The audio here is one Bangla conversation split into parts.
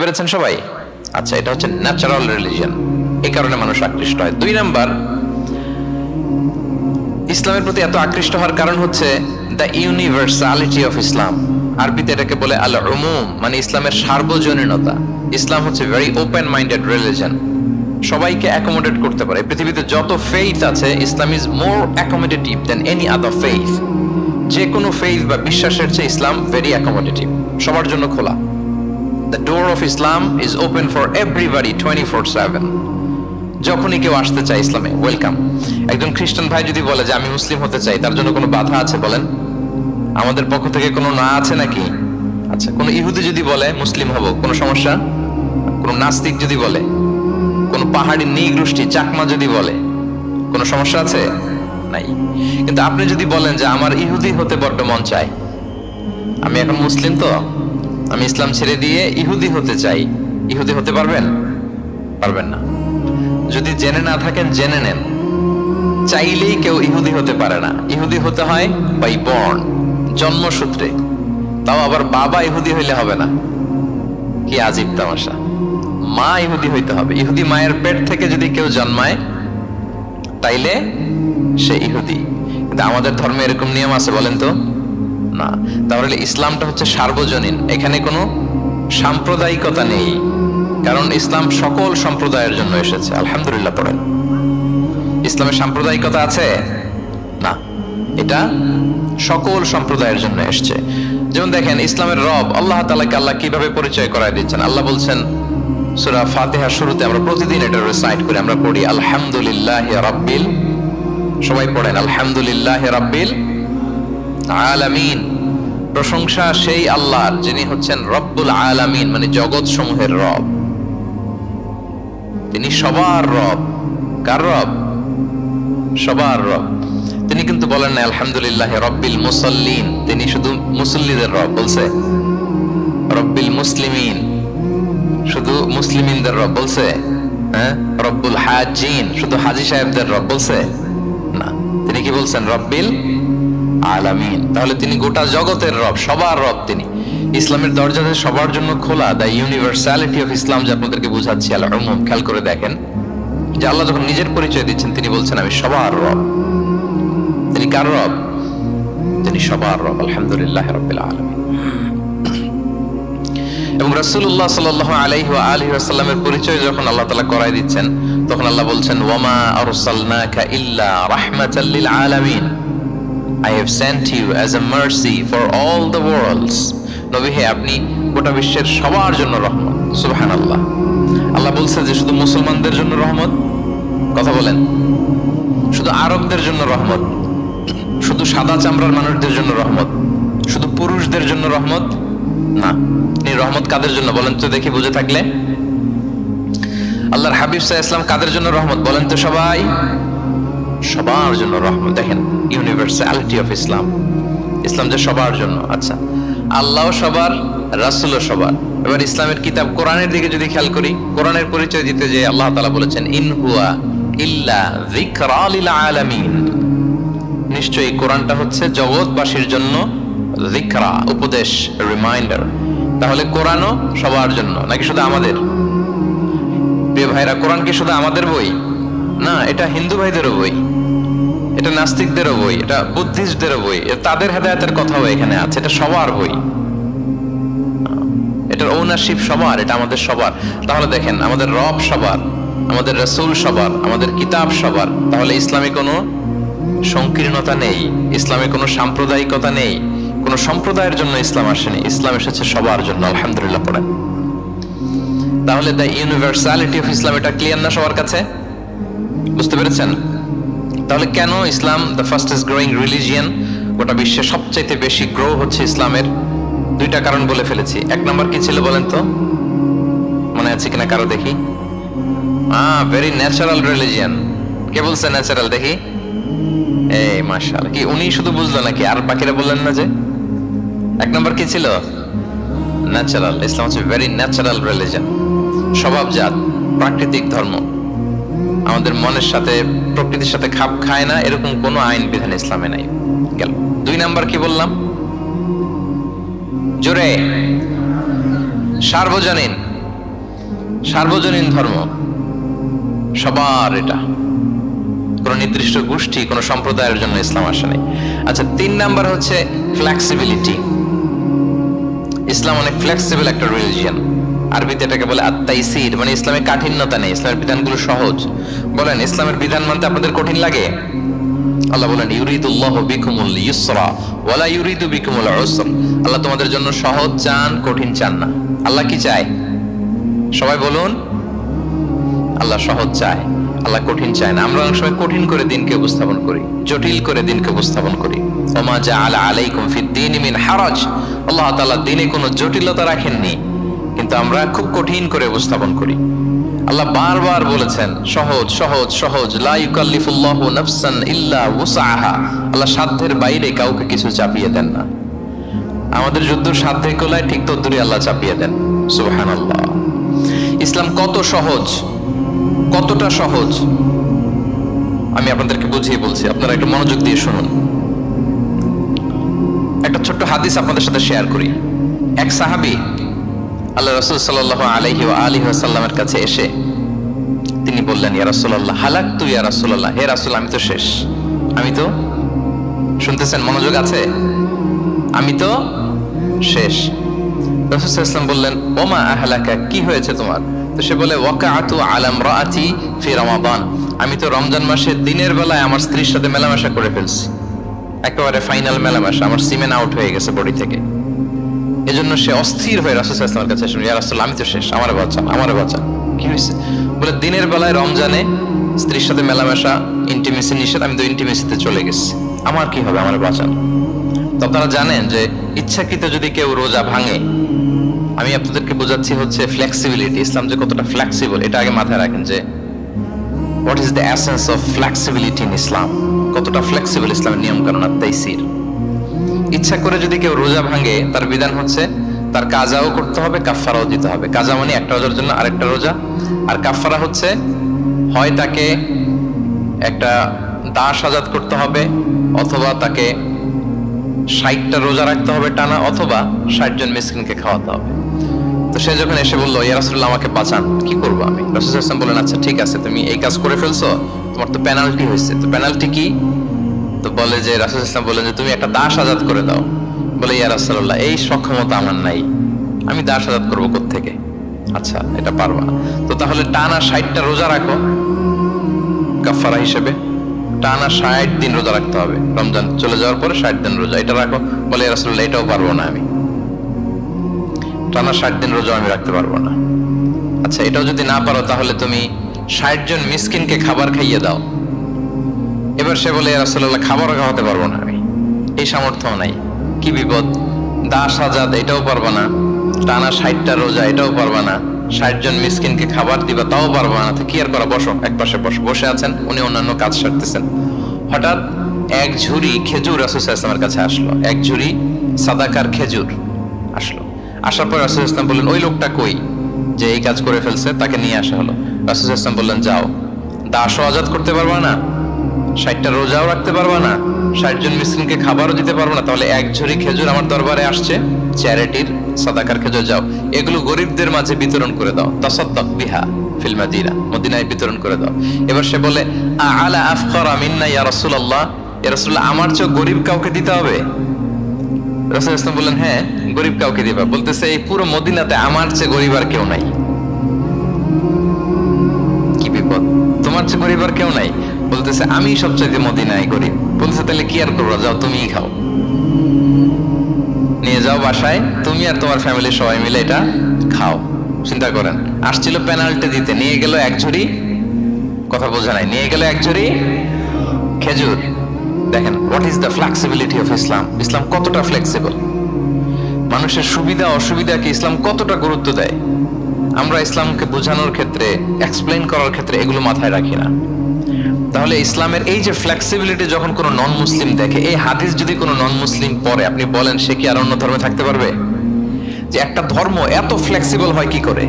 পেরেছেন সবাই? আচ্ছা এটা হচ্ছে ন্যাচারাল রিলিজিয়ন এই কারণে মানুষ আকৃষ্ট হয়। দুই নাম্বার, ইসলামের প্রতি এত আকৃষ্ট হওয়ার কারণ হচ্ছে দ্য ইউনিভার্সালিটি অফ ইসলাম আরবিতে এটাকে বলে আল উমুম মানে ইসলামের সার্বজনীনতা। ইসলাম হচ্ছে ভেরি ওপেন মাইন্ডেড রিলিজন সবাইকে অ্যাকোমোডেট করতে পারে। পৃথিবীতে যত ফেইথ আছে Islam is more accommodative then any other faith যে কোনো ফেইথ বা বিশ্বাসের চেয়ে ইসলাম ভেরি অ্যাকোমোডেটিভ সবার জন্য খোলা। The door of Islam is open for everybody twenty four seven যখনই কেউ আসতে চায় ইসলামে ওয়েলকাম একজন খ্রিস্টান ভাই যদি বলে যে, আমি মুসলিম হতে চাই তার জন্য কোনো বাধা আছে বলেন? আমাদের পক্ষ থেকে কোনো না আছে নাকি? আচ্ছা কোনো ইহুদি যদি বলে, মুসলিম হব কোনো সমস্যা? কোনো নাস্তিক যদি বলে? কোনো পাহাড়ি নিগৃষ্টি চাকমা যদি বলে? কোনো সমস্যা আছে? নাই। কিন্তু আপনি যদি বলেন যে, আমার ইহুদি হতে বড্ড মন চায় আমি এখন মুসলিম তো? আমি ইসলাম ছেড়ে দিয়ে ইহুদি হতে চাই। ইহুদি হতে পারবেন? পারবেন না। যদি জেনে না থাকেন, জেনে নেন। চাইলেই কেউ ইহুদি হতে পারে না। ইহুদি হতে হয় বাই বর্ন জন্মসূত্রে। তাও আবার বাবা ইহুদি হইলে হবে না। কি আজীব তামাশা। মা ইহুদি হইতে হবে। ইহুদি মায়ের পেট থেকে যদি কেউ জন্মায়, তাইলে সে ইহুদি। কিন্তু আমাদের ধর্মে এরকম নিয়ম আছে বলেন তো? না। তাহলে ইসলামটা হচ্ছে সার্বজনীন। এখানে কোনো সাম্প্রদায়িকতা নেই। কারণ ইসলাম সকল সম্প্রদায়ের জন্য এসেছে। আলহামদুলিল্লাহ পড়েন। ইসলামের সাম্প্রদায়িকতা আছে? না। এটা সকল সম্প্রদায়ের জন্য এসছে। যেমন দেখেন, ইসলামের রব, আল্লাহ তালাকে আল্লাহ কীভাবে পরিচয় করায় দিচ্ছেন? আল্লাহ বলছেন, সুরা ফাতেহা শুরুতে আমরা প্রতিদিন এটা রিসাইট করি আমরা পড়ি, আলহামদুলিল্লাহ রাব্বিল সবাই পড়েন, আলহামদুলিল্লাহ রাব্বিল আলামিন। প্রশংসা সেই আল্লাহর, যিনি হচ্ছেন রব্বুল আলামিন মানে জগৎ সমূহের রব। তিনি সবার রব। কার রব? সবার রব। তিনি কিন্তু বলেন না আলহামদুলিল্লাহ, রব্বিল মুসল্লিন। তিনি শুধু মুসল্লিদের রব বলছে। রব্বিল মুসলিমিন। শুধু মুসলিমিনদের রব বলছে। হ্যাঁ? রব্বুল হাজিন। শুধু হাজি সাহেবদের রব বলছে। না, তিনি কি বলছেন? রব্বিল আলামিন। তাহলে তিনি গোটা জগতের রব, সবার রব তিনি। ইসলামের দরজা যে সবার জন্য খোলা দ্য ইউনিভার্সালিটি অফ ইসলাম যে আপনাদেরকে বুঝাচ্ছি আল্লাহ খেয়াল করে দেখেন। যে আল্লাহ যখন নিজের পরিচয় দিচ্ছেন, তিনি বলছেন, আমি সবার রব। তিনি কার রব? তিনি সবার রব, আলহামদুলিল্লাহ রবিল আলমিন। এবং রাসূলুল্লাহ সাল্লাল্লাহু আলাইহি আলিহি ওয়াসাল্লামের পরিচয় যখন আল্লাহ তালা করায় দিচ্ছেন, তখন আল্লাহ বলছেন ওয়ামা আরসালনাকা ইল্লা রাহমাতাল লিল আলামিন। I have sent you as a mercy for all the worlds. নবী হে, আপনি গোটা বিশ্বের সবার জন্য রহমত। সুবহানাল্লাহ। আল্লাহ বলছে যে শুধু মুসলমানদের জন্য রহমত? কথা বলেন। শুধু আরবদের জন্য রহমত? শুধু সাদা চামড়ার মানুষদের জন্য রহমত? শুধু পুরুষদের জন্য রহমত? না। এই রহমত কাদের জন্য? বলেন তো দেখি বুঝে থাকলে। আল্লাহর হাবিব সাহা ইসলাম কাদের জন্য রহমত? বলেন তো সবাই। সবার জন্য রহমত। দেখেন। ইউনিভার্সালিটি অফ ইসলাম ইসলাম যে সবার জন্য আচ্ছা। আল্লাহ সবার, রাসুলও সবার। এবার ইসলামের কিতাব কোরআনের দিকে যদি খেয়াল করি, কোরআনের পরিচয় দিতে যে আল্লাহ তালা বলেছেন ইনহুয়া ইল্লা আলামিন। নিশ্চয়ই কোরআনটা হচ্ছে জগৎবাসীর জন্য যিকরা, উপদেশ রিমাইন্ডার তাহলে কোরআনও সবার জন্য, নাকি শুধু আমাদের? প্রিয় ভাইরা, কোরআন কি শুধু আমাদের বই? না, এটা হিন্দু ভাইদেরও বই। এটা নাস্তিকদেরও বই, এটা বুদ্ধিস্টদেরও বই তাদের হেদায়তের কথাও এখানে আছে, এটা সবার বই। এটার ওনারশিপ সবার, এটা আমাদের সবার। তাহলে দেখেন, আমাদের রব সবার, আমাদের রসুল সবার, আমাদের কিতাব সবার, তাহলে ইসলামে কোনো সংকীর্ণতা নেই, ইসলামে কোনো সাম্প্রদায়িকতা নেই, কোনো সম্প্রদায়ের জন্য ইসলাম আসেনি, ইসলাম এসেছে সবার জন্য, আলহামদুলিল্লাহ পড়েন। তাহলে দ্য ইউনিভার্সালিটি অফ ইসলাম এটা ক্লিয়ার না সবার কাছে? বুঝতে পেরেছেন? তাহলে কেন Islam the first is growing religion গোটা বিশ্বে সবচাইতে বেশি গ্রো হচ্ছে ইসলামের? দুইটা কারণ বলে ফেলেছি। এক নম্বর কি ছিল বলেন তো? মনে আছে কিনা কারও দেখি? আহ ভেরি ন্যাচারাল রিলিজিয়ান কে বলছে ন্যাচারাল দেখি? এই মাশাল কি উনি শুধু বুঝলো নাকি? আর বাকিরা বললেন না যে? এক নম্বর কি ছিল? ন্যাচারাল ইসলাম হচ্ছে ভেরি ন্যাচারাল রিলিজন স্বভাবজাত, প্রাকৃতিক ধর্ম। আমাদের মনের সাথে, প্রকৃতির সাথে খাপ খায় না, এরকম কোনো আইন বিধান ইসলামে নাই। গেল। দুই নাম্বার কি বললাম? জোরে। সার্বজনীন। সার্বজনীন ধর্ম। সবার এটা। কোন নির্দিষ্ট গোষ্ঠী, কোন সম্প্রদায়ের জন্য ইসলাম আসে নাই। আচ্ছা তিন নাম্বার হচ্ছে ফ্লেক্সিবিলিটি ইসলাম অনেক ফ্লেক্সিবল একটা রিলিজিয়ান আরবিতে এটাকে বলে আত্মাইসির মানে ইসলামের কাঠিন্যতা নেই, ইসলামের বিধানগুলো সহজ। বলেন, ইসলামের বিধান মানতে আপনাদের কঠিন লাগে? আল্লাহ বলেন, ইউরিদুল্লাহ বিকুমুল ইউসরা ওয়ালা ইউরিদু বিকুমুল আল্লাহ তোমাদের জন্য সহজ চান, কঠিন চান না। আল্লাহ কি চায়? সবাই বলুন, আল্লাহ সহজ চায়, আল্লাহ কঠিন চায় না। আমরা অনেক সময় কঠিন করে দিনকে উপস্থাপন করি, জটিল করে দিনকে উপস্থাপন করি। ওমা জা আলা আলাইকুম ফিদ্দিন মিন হারাজ। আল্লাহ তাআলা দিনে কোনো জটিলতা রাখেননি। কিন্তু আমরা খুব কঠিন করে উপস্থাপন করি। আল্লাহ বারবার বলেছেন, সহজ সহজ সহজ আল্লাহ সাধ্যের বাইরে কাউকে কিছু চাপিয়ে দেন না। আমাদের যুদ্ধ সাধ্যে কোলায় ঠিক তদ্দুরি আল্লাহ চাপিয়ে দেন। সুবহানাল্লাহ। ইসলাম কত সহজ? কতটা সহজ? আমি আপনাদেরকে বুঝিয়ে বলছি, আপনারা একটু মনোযোগ দিয়ে শুনুন। একটা ছোট্ট হাদিস আপনাদের সাথে শেয়ার করি। এক সাহাবি আল্লাহ রসুল সাল্লাহ আলহি আলী সাল্লামের কাছে এসে তিনি বললেন, ইয়া রাসূলুল্লাহ হালাক তু ইয়া রাসূলুল্লাহ? হে রাসূল, আমি তো শেষ। আমি তো শুনতেছেন, মনোযোগ আছে? আমি তো শেষ। রসুল ইসলাম বললেন, ওমা আহলাকা, কি হয়েছে তোমার? তো সে বলে, ওয়াকাআতু আলাম রাআতি ফি রমাদান। আমি তো রমজান মাসে দিনের বেলায় আমার স্ত্রীর সাথে মেলামেশা করে ফেলছি। একেবারে ফাইনাল মেলামেশা, আমার সিমেন আউট হয়ে গেছে বডি থেকে। এজন্য সে অস্থির হয়ে রাসুল ইসলামের কাছে শুনি রাসুল আমি তো শেষ আমার বাঁচান আমার বাঁচান কি হয়েছে? বলে, দিনের বেলায় রমজানে স্ত্রীর সাথে মেলামেশা ইন্টিমেসি নিষেধ, আমি তো ইন্টিমেসিতে চলে গেছি। আমার কি হবে? আমার বাঁচান তো আপনারা জানেন যে ইচ্ছাকৃত যদি কেউ রোজা ভাঙে, আমি আপনাদেরকে বোঝাচ্ছি হচ্ছে ফ্লেক্সিবিলিটি ইসলাম যে কতটা ফ্লেক্সিবল এটা আগে মাথায় রাখেন যে what is the essence of flexibility in Islam কতটা ফ্লেক্সিবল ইসলামের নিয়ম কানুন আর তাইসির? ইচ্ছা করে যদি কেউ রোজা ভাঙে, তার বিধান হচ্ছে তার কাজাও করতে হবে কাফারাও দিতে হবে। কাজা মানে একটা রোজার জন্য আরেকটা রোজা। আর কাফারা হচ্ছে হয় তাকে একটা দাস আজাদ করতে হবে, অথবা তাকে ষাটটা রোজা রাখতে হবে টানা, অথবা ষাট জন মিসকিনকে খাওয়াতে হবে। তো সে যখন এসে বলল, ইয়া রাসুল্লাহ আমাকে বাঁচান, কি করব আমি? রসুল বললেন আচ্ছা ঠিক আছে, তুমি এই কাজ করে ফেলছো, তোমার তো পেনাল্টি হয়েছে। তো পেনাল্টি কি? তো বলে যে, রাসুল ইসলাম বললেন যে, তুমি একটা দাস আজাদ করে দাও। বলে, ইয়া রাসুল্লাহ এই সক্ষমতা আমার নাই। আমি দাস আজাদ করব থেকে আচ্ছা এটা পারবা তো তাহলে টানা ষাটটা রোজা রাখো কাফারা হিসেবে। টানা ষাট দিন রোজা রাখতে হবে। রমজান চলে যাওয়ার পরে ষাট দিন রোজা। এটা রাখো। বলে রাসুল্লাহ এটাও পারব না আমি। টানা ষাট দিন রোজা আমি রাখতে পারব না। আচ্ছা এটাও যদি না পারো, তাহলে তুমি ষাট জন মিসকিনকে খাবার খাইয়ে দাও। এবার সে বলে রাসুল্লাহ খাবারও খাওয়াতে পারব না আমি। এই সামর্থ্য নাই। কি বিপদ? দাস আজাদ, এটাও পারব না। টানা ষাটটা রোজা, এটাও পারবা না। ষাট জন মিসকিনকে খাবার দিবা, তাও পারবা না। তো কি আর করা? বসো, এক পাশে বসো। বসে আছেন, উনি অন্যান্য কাজ সারতেছেন। হঠাৎ এক ঝুড়ি খেজুর রাসুল ইসলামের কাছে আসলো। এক ঝুড়ি সাদাকার খেজুর আসলো। আসার পর রাসুল ইসলাম বললেন, ওই লোকটা কই যে এই কাজ করে ফেলছে? তাকে নিয়ে আসা হলো। রাসুল ইসলাম বললেন, যাও। দাসও আজাদ করতে পারবা না ষাটটা রোজাও রাখতে পারবা না ষাট জন মিসকিনকে খাবারও দিতে পারব না। তাহলে এক ঝুড়ি খেজুর আমার দরবারে আসছে, চ্যারিটির সাদাকার খেজুর যাও। এগুলো গরিবদের মাঝে বিতরণ করে দাও। তাসাদ্দাক বিহা ফিল মাদিনা, মদিনায় বিতরণ করে দাও। এবার সে বলে আলা আফকারা মিন্না ইয়া রাসূলুল্লাহ? ইয়া রাসূলুল্লাহ, আমার চেয়ে গরিব কাউকে দিতে হবে? রাসূল ইসলাম বললেন হ্যাঁ গরিব কাউকে দিবা। বলতেছে, এই পুরো মদিনাতে আমার চেয়ে গরিব আর কেউ নাই। কি বিপদ? তোমার চেয়ে গরিব আর কেউ নাই? বলতেছে, আমি সবচেয়ে মদিনায় গরিব। বলতেছে, তাহলে কি আর করব? যাও, তুমিই খাও। নিয়ে যাও বাসায়, তুমি আর তোমার ফ্যামিলির সবাই মিলে এটা খাও। চিন্তা করেন, আসছিল পেনাল্টি দিতে। নিয়ে গেল এক ঝুড়ি, কথা বোঝা নাই, নিয়ে গেল এক ঝুড়ি খেজুর। দেখেন what is the flexibility of Islam Islam কতটা ফ্লেক্সিবল মানুষের সুবিধা, অসুবিধাকে ইসলাম কতটা গুরুত্ব দেয়? আমরা ইসলামকে বোঝানোর ক্ষেত্রে এক্সপ্লেন করার ক্ষেত্রে এগুলো মাথায় রাখি না। তাহলে ইসলামের এই যে ফ্লেক্সিবিলিটি যখন কোনো নন মুসলিম দেখে, এই হাদিস যদি কোনো নন মুসলিম পড়ে, আপনি বলেন সে কি আর অন্য ধর্মে থাকতে পারবে? যে একটা ধর্ম এত ফ্লেক্সিবল হয় কি করে?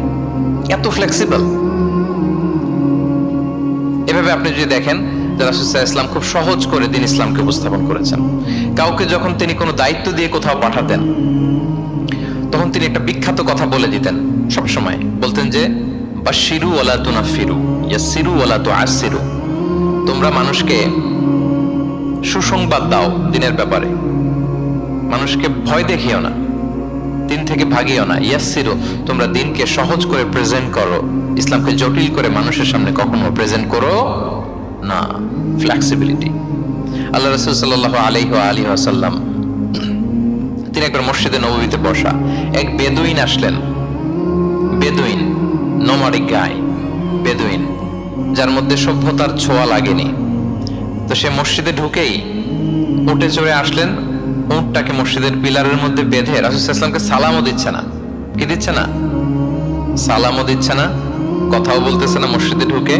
এত ফ্লেক্সিবল এভাবে আপনি যদি দেখেন রাসুসাহ ইসলাম খুব সহজ করে দিন ইসলামকে উপস্থাপন করেছেন। কাউকে যখন তিনি কোনো দায়িত্ব দিয়ে কোথাও পাঠাতেন, তখন তিনি একটা বিখ্যাত কথা বলে দিতেন সবসময়। বলতেন যে বাশিরু ওয়ালা তুনাফিরু ইয়াসিরু ওয়ালা তুআসিরু তোমরা মানুষকে সুসংবাদ দাও দিনের ব্যাপারে। মানুষকে ভয় দেখিও না, দিন থেকে ভাগিও না। ইয়াসিরু তোমরা দিনকে সহজ করে প্রেজেন্ট করো। ইসলামকে জটিল করে মানুষের সামনে কখনো প্রেজেন্ট করো না। ফ্লেক্সিবিলিটি আল্লাহ রসুল সাল্লাহ আলাইহি আলী আসাল্লাম তিনি একবার মসজিদে নবীতে বসা, এক বেদুইন আসলেন। বেদুইন, নোমারিক গায় বেদুইন। যার মধ্যে সভ্যতার ছোঁয়া লাগেনি। তো সে মসজিদে ঢুকেই উঠে চড়ে আসলেন, উঁটটাকে মসজিদের পিলারের মধ্যে বেঁধে রাসুসাল্লামকে সালামও দিচ্ছে না। কি দিচ্ছে না? সালামও দিচ্ছে না, কথাও বলতেছে না মসজিদে ঢুকে,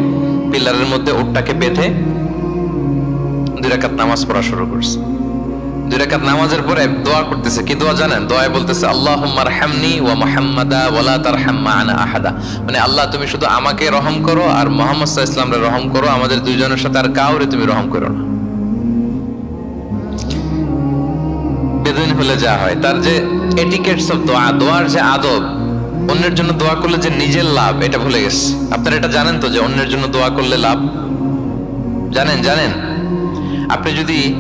পিলারের মধ্যে উঁটটাকে বেঁধে দুই রাকাত নামাজ পড়া শুরু করছে। দুই রাকাত নামাজের পরে দোয়া করতেছে। কি দোয়া জানেন? দোয়ায় বলতেছে, আল্লাহুম্মা রহামনি ওয়া মুহাম্মাদা ওয়ালা তারহাম মা'ানা আহাদা। মানে আল্লাহ, তুমি শুধু আমাকে রহম করো আর মুহাম্মদ আলাইহি রহম করো। আমাদের দুইজনের সাথে আর কাউরে তুমি রহম করো না। বেদুইন হলে যা হয়, তার যে এটিকেটস অফ দোয়া, দোয়ার যে আদব, অন্যের জন্য দোয়া করলে যে নিজের লাভ, এটা ভুলে গেছে। আপনারা এটা জানেন তো যে অন্যের জন্য দোয়া করলে লাভ? জানেন জানেন? আপনি যদি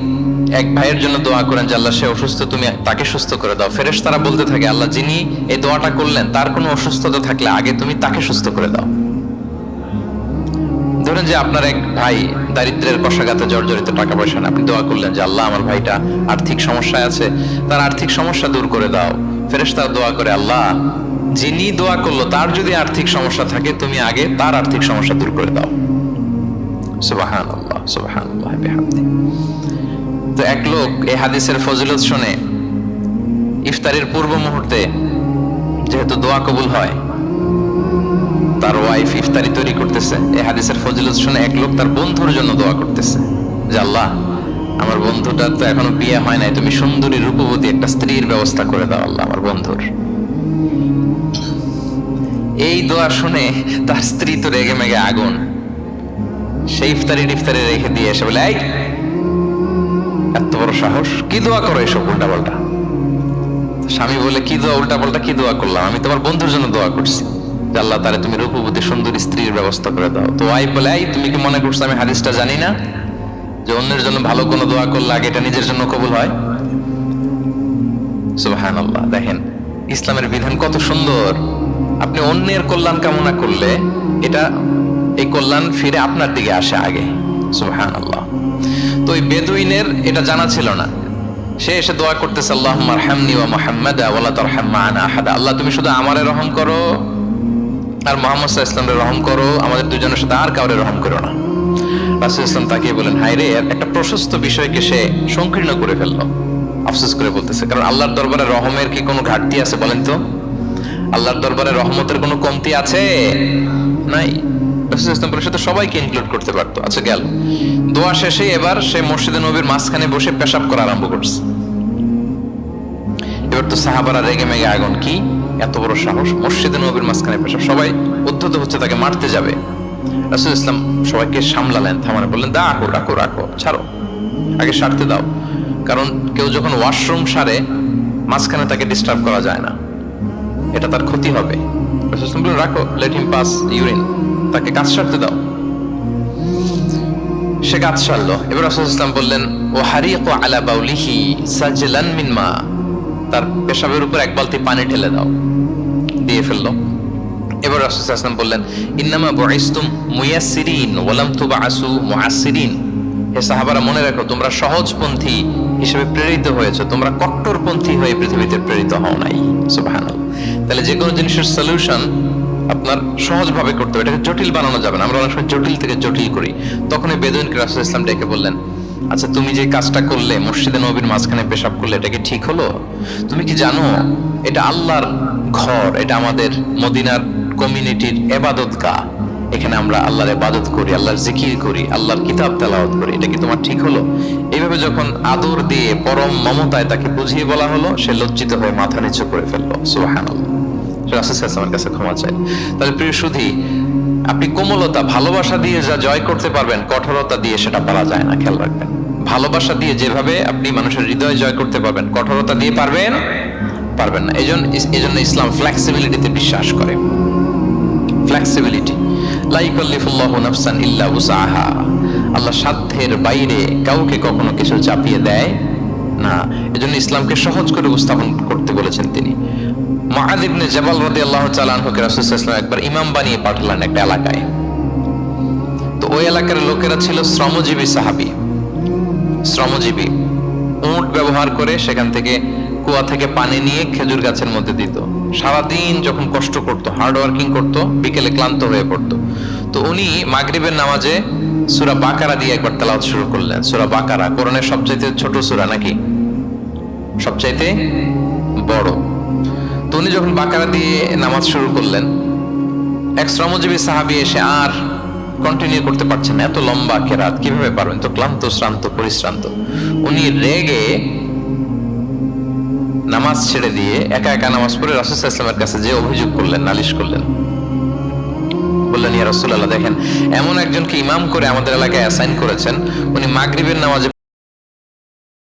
এক ভাইয়ের জন্য দোয়া করেন যে, আল্লাহ, সে অসুস্থ, তুমি তাকে সুস্থ করে দাও। ফেরেশ তারা বলতে থাকে, আল্লাহ, যিনি এই দোয়াটা করলেন, তার কোনো অসুস্থতা থাকলে আগে তুমি তাকে সুস্থ করে দাও। ধরেন যে আপনার এক ভাই দারিদ্রের কষাঘাতে জর্জরিত টাকা পয়সা আপনি দোয়া করলেন যে, আল্লাহ, আমার ভাইটা আর্থিক সমস্যায় আছে, তার আর্থিক সমস্যা দূর করে দাও। ফেরেশ তারা দোয়া করে, আল্লাহ, যিনি দোয়া করল, তার যদি আর্থিক সমস্যা থাকে, তুমি আগে তার আর্থিক সমস্যা দূর করে দাও। সুবাহান আল্লাহ সুবাহান আল্লাহ তো এক লোক এই হাদিসের ফজিলত শুনে, ইফতারির পূর্ব মুহূর্তে যেহেতু দোয়া কবুল হয়, তার ওয়াইফ ইফতারি তৈরি করতেছে। এই হাদিসের ফজিলত শুনে এক লোক তার বন্ধুর জন্য দোয়া করতেছে। যে আল্লাহ, আমার বন্ধুটার তো এখনও বিয়ে হয় নাই, তুমি সুন্দরী, রূপবতী একটা স্ত্রীর ব্যবস্থা করে দাও আল্লাহ, আমার বন্ধুর। এই দোয়া শুনে তার স্ত্রী তো রেগে মেগে আগুন। সেই ইফতারি টিফতারি রেখে দিয়ে এসে বলে, এই এত সাহস? কি দোয়া করো এসব উল্টা পাল্টা স্বামী বলে, কি দোয়া উল্টা পাল্টা কি দোয়া করলাম? আমি তোমার বন্ধুর জন্য দোয়া করছি। আল্লাহ তারে তুমি রূপবতী সুন্দরী স্ত্রীর ব্যবস্থা করে দাও। তো ওয়াইফ বলে, এই, তুমি কি মনে করছ আমি হাদিসটা জানি না? যে অন্যের জন্য ভালো কোনো দোয়া করলে আগে এটা নিজের জন্য কবুল হয়? সুবহান আল্লাহ দেখেন, ইসলামের বিধান কত সুন্দর। আপনি অন্যের কল্যাণ কামনা করলে এটা, এই কল্যাণ ফিরে আপনার দিকে আসে আগে। সুবহান আল্লাহ তো ওই বেদুইনের এটা জানা ছিল না। সে এসে দোয়া করতেছে আল্লাহ মারহামনি ওয়া মুহাম্মাদা ওয়ালা তারহাম আহাদা। আল্লাহ, তুমি শুধু আমারে রহম করো আর মোহাম্মদ সাল্লাল্লাহু আলাইহি রহম করো। আমাদের দুজনের সাথে আর কাউরে রহম করো না। রাসূল ইসলাম তাকিয়ে বলেন হায় রে একটা প্রশস্ত বিষয়কে সে সংকীর্ণ করে ফেলল। আফসোস করে বলতেছে, কারণ আল্লাহর দরবারে রহমের কি কোনো ঘাটতি আছে বলেন তো? আল্লাহর দরবারে রহমতের কোনো কমতি আছে? নাই। রাসূল ইসলাম বলে সে তো সবাইকে ইনক্লুড করতে পারতো। আচ্ছা গেল। দোয়া শেষে এবার সে নবীর মাঝখানে বসে পেশাব করা আরম্ভ করছে। এবার তো সাহাবারা রেগে মেগে, আগুন কি? এত বড় সাহস। নবীর মাঝখানে পেশাব। সবাই উদ্ধত হচ্ছে, তাকে মারতে যাবে। রাসুল ইসলাম সবাইকে সামলালেন থামানে বললেন দা রাখো রাখো রাখো, ছাড়ো। আগে সারতে দাও। কারণ কেউ যখন ওয়াশরুম সারে, মাঝখানে তাকে ডিস্টার্ব করা যায় না। এটা তার ক্ষতি হবে। রাখো লেট হিম পাস ইউরিন তাকে কাজ সারতে দাও। সে কাজ সারলো এবার রাসূল ইসলাম বললেন, ও হারিয়াকু আলা বাউলিহি সাজলান মিন তার পেশাবের উপর এক বালতি পানি ঢেলে দাও। দিয়ে ফেলল। এবার রাসূল আসলাম বললেন, ইন্নামা বুইসতুম মুয়াসসিরিন ওয়ালাম তুবআসু মুআসসিরিন। হে সাহাবারা, মনে রাখো, তোমরা সহজপন্থী হিসেবে প্রেরিত হয়েছে। তোমরা কট্টরপন্থী হয়ে পৃথিবীতে প্রেরিত হও নাই। সুবহানাল্লাহ। তাহলে যে কোনো জিনিসের সলিউশন আপনার সহজভাবে করতে হবে। এটাকে জটিল বানানো যাবে না। আমরা অনেক সময় জটিল থেকে জটিল করি। তখন এই বেদুইনকে রাসূল ইসলাম ডেকে বললেন আচ্ছা তুমি যে কাজটা করলে, মসজিদে নবীর মাঝখানে পেশাব করলে, এটা কি ঠিক হলো? তুমি কি জানো, এটা আল্লাহর ঘর, এটা আমাদের মদিনার কমিউনিটির এবাদত গা এখানে আমরা আল্লাহর এবাদত করি, আল্লাহর জিকির করি, আল্লাহর কিতাব তেলাওয়াত করি। এটা কি তোমার ঠিক হলো? এইভাবে যখন আদর দিয়ে পরম মমতায় তাকে বুঝিয়ে বলা হলো, সে লজ্জিত হয়ে মাথা নিচু করে ফেলল। সুবহানাল্লাহ। রাসূলের কাছে ক্ষমা চাই তাহলে প্রিয় সুধী, আপনি কোমলতা, ভালোবাসা দিয়ে যা জয় করতে পারবেন, কঠোরতা দিয়ে সেটা পারা যায় না, খেয়াল রাখবেন। ভালোবাসা দিয়ে যেভাবে আপনি মানুষের হৃদয় জয় করতে পারবেন, কঠোরতা দিয়ে পারবেন পারবেন না। এই জন্য ইসলাম ফ্লেক্সিবিলিটিতে বিশ্বাস করে। ফ্লেক্সিবিলিটি লাইকাল্লিফুল্লাহ নাফসান ইল্লা উসাহা। আল্লাহ সাধ্যের বাইরে কাউকে কখনো কিছু চাপিয়ে দেয় না। এজন্য ইসলামকে সহজ করে উপস্থাপন করতে বলেছেন তিনি। জাবাল সাল্লাল্লাহু আলাইহি ওয়াসাল্লাম একবার ইমাম বানিয়ে পাঠালেন একটা এলাকায়। তো ওই এলাকার লোকেরা ছিল শ্রমজীবী সাহাবী। শ্রমজীবী। উট ব্যবহার করে সেখান থেকে কুয়া থেকে পানি নিয়ে খেজুর গাছের মধ্যে দিত। সারাদিন যখন কষ্ট করত হার্ড ওয়ার্কিং করত, বিকেলে ক্লান্ত হয়ে পড়তো। তো উনি মাগরিবের নামাজে সুরা বাকারা দিয়ে একবার তেলাওয়াত শুরু করলেন। সুরা বাকারা কোরআনের সবচাইতে ছোট সুরা নাকি? সবচাইতে বড়। তো যখন বাকারা দিয়ে নামাজ শুরু করলেন, এক শ্রমজীবী সাহাবি এসে আর কন্টিনিউ করতে পারছেন এত লম্বা কেরাত, কীভাবে পারবেন? তো ক্লান্ত, শ্রান্ত, পরিশ্রান্ত। উনি রেগে নামাজ ছেড়ে দিয়ে একা একা নামাজ পড়ে রাসুল ইসলামের কাছে যে অভিযোগ করলেন, নালিশ করলেন। বললেন, ইয়া রাসূলুল্লাহ, দেখেন, এমন একজনকে ইমাম করে আমাদের এলাকায় অ্যাসাইন করেছেন, উনি মাগরিবের নামাজে